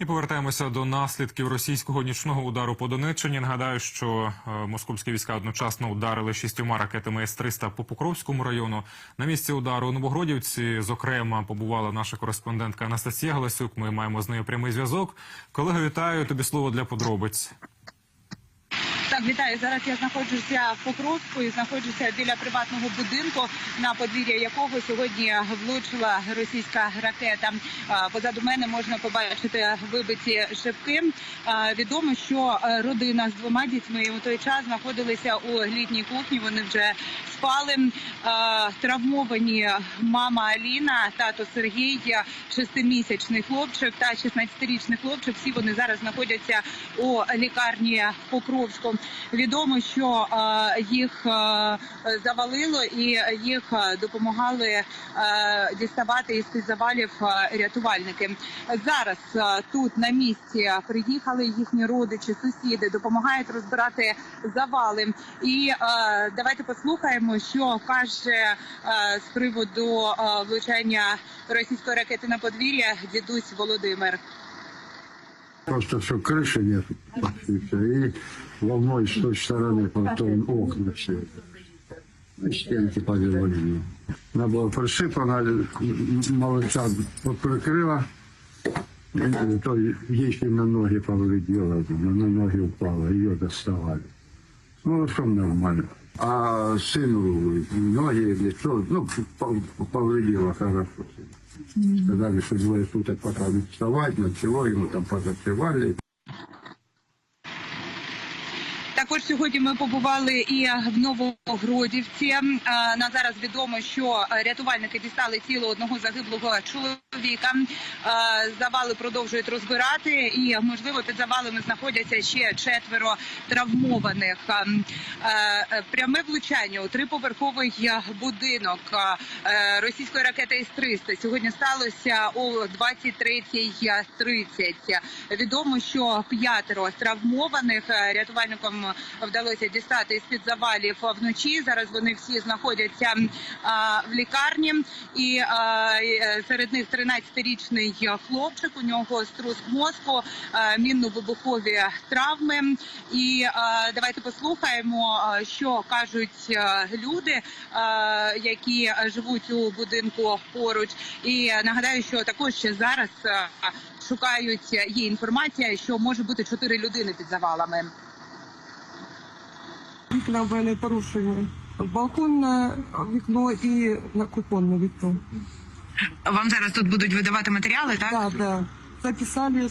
І повертаємося до наслідків російського нічного удару по Донеччині. Нагадаю, що е, московські війська одночасно ударили шістьома ракетами С-300 по Покровському району. На місці удару у Новогродівці, зокрема, побувала наша кореспондентка Анастасія Галасюк. Ми маємо з нею прямий зв'язок. Колега, вітаю тобі слово для подробиць. Так, вітаю. Зараз я знаходжуся в Покровську і знаходжуся біля приватного будинку, на подвір'я якого сьогодні влучила російська ракета. Позаду мене можна побачити вибиті шибки. Відомо, що родина з двома дітьми у той час знаходилися у літній кухні. Вони вже спали. Травмовані мама Аліна, тато Сергій, шестимісячний хлопчик та 16-річний хлопчик. Всі вони зараз знаходяться у лікарні Покровську. Відомо, що е, їх е, завалило і їх е, допомагали діставати із завалів рятувальники. Зараз тут на місці приїхали їхні родичі, сусіди, допомагають розбирати завали. І давайте послухаємо, що каже з приводу влучання російської ракети на подвір'я дідусь Володимир. Просто что крыши нет. И, всё. и волной с той стороны потом окна все. И стенки подервали. Она была присыпана, молодца прикрыла. И То ей на ноги повредила, на ноги упала, ее доставали. Ну, в общем, нормально. А сыну ноги, лицо, ну, пов- повредило хорошо. Сказали, что двое суток пока вставать, ночевой, ему там позашивали. Також сьогодні ми побували і в Новогродівці. На зараз відомо, що рятувальники дістали тіло одного загиблого чоловіка. Завали продовжують розбирати, і можливо під завалами знаходяться ще четверо травмованих. Пряме влучання у триповерховий будинок е, російської ракети С-300 сьогодні сталося о 23.30. Відомо, що п'ятеро травмованих е, рятувальникам вдалося дістати із під завалів вночі. Зараз вони всі знаходяться в лікарні, і е, серед них 13-річний хлопчик. У нього струс мозку, е, мінно-вибухові травми. І давайте послухаємо, що кажуть е, люди, які живуть у будинку поруч. І нагадаю, що також ще зараз шукають є інформація, що може бути чотири людини під завалами. Вікна в мене порушені. Балконне вікно і на кухонне вікно. Вам зараз тут будуть видавати матеріали, так? Да, да. Записали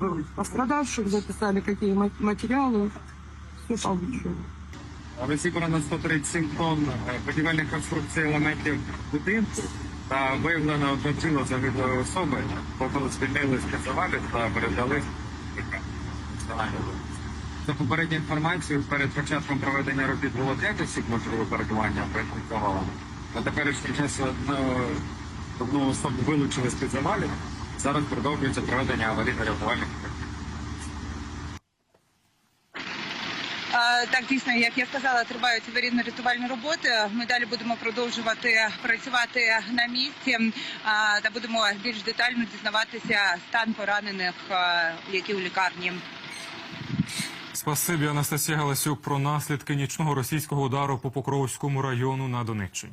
э, пострадавших, записали, какие ма- материалы. Все получили. Розібрано 137 тонн е, будівельних конструкцій елементів будинку та виявлено одне тіло загиблої особи, коли звільнили з завалів та передали за попередньою інформацією, перед початком проведення робіт було 5 осіб можливого перебування прикривало. На теперішній час одну, особу вилучили з під завалів. Зараз продовжується проведення аварійно-рятувальних. Так, дійсно, як я сказала, тривають аварійно-рятувальні роботи. Ми далі будемо продовжувати працювати на місці та будемо більш детально дізнаватися стан поранених, які у лікарні. Спасибі, Анастасія Галасюк, про наслідки нічного російського удару по Покровському району на Донеччині.